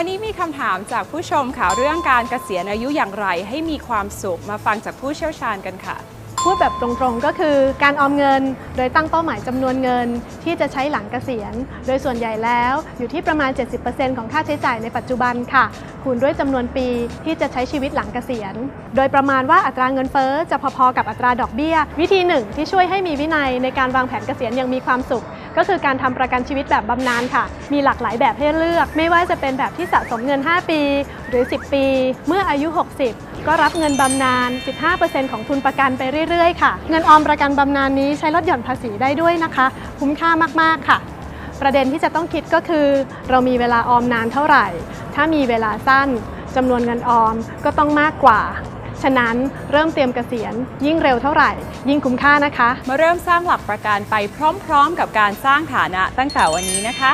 วันนี้มีคำถามจากผู้ชมค่ะ เรื่องการเกษียณอายุอย่างไรให้มีความสุขมาฟังจากผู้เชี่ยวชาญกันค่ะ พูดแบบตรงๆก็คือการออมเงิน โดยตั้งเป้าหมายจำนวนเงินที่จะใช้หลังเกษียณ โดยส่วนใหญ่แล้วอยู่ที่ประมาณ 70%ของค่าใช้จ่ายในปัจจุบันค่ะ คูณด้วยจำนวนปีที่จะใช้ชีวิตหลังเกษียณ โดยประมาณว่าอัตราเงินเฟ้อจะพอๆกับอัตราดอกเบี้ย วิธีหนึ่งที่ช่วยให้มีวินัยในการวางแผนเกษียณอย่างมีความสุข ก็คือการทำประกันชีวิตแบบบำนาญค่ะ มีหลากหลายแบบให้เลือก ไม่ว่าจะเป็นแบบที่สะสมเงิน 5 ปี หรือ 10 ปี เมื่ออายุ 60 ก็รับเงินบำนาญ 15%ของทุนประกันไปเรื่อยๆ ค่ะ เงินออมประกันบำนาญนี้ใช้ลดหย่อนภาษีได้ด้วยนะคะ คุ้มค่ามากๆค่ะ ประเด็นที่จะต้องคิดก็คือ เรามีเวลาออมนานเท่าไหร่ ถ้ามีเวลาสั้นจำนวนเงินออมก็ต้องมากกว่า ฉะนั้นเริ่มเตรียมเกษียณ ยิ่งเร็วเท่าไหร่ ยิ่งคุ้มค่านะคะ มาเริ่มสร้างหลักประกันไปพร้อมๆ กับการสร้างฐานะตั้งแต่วันนี้นะคะ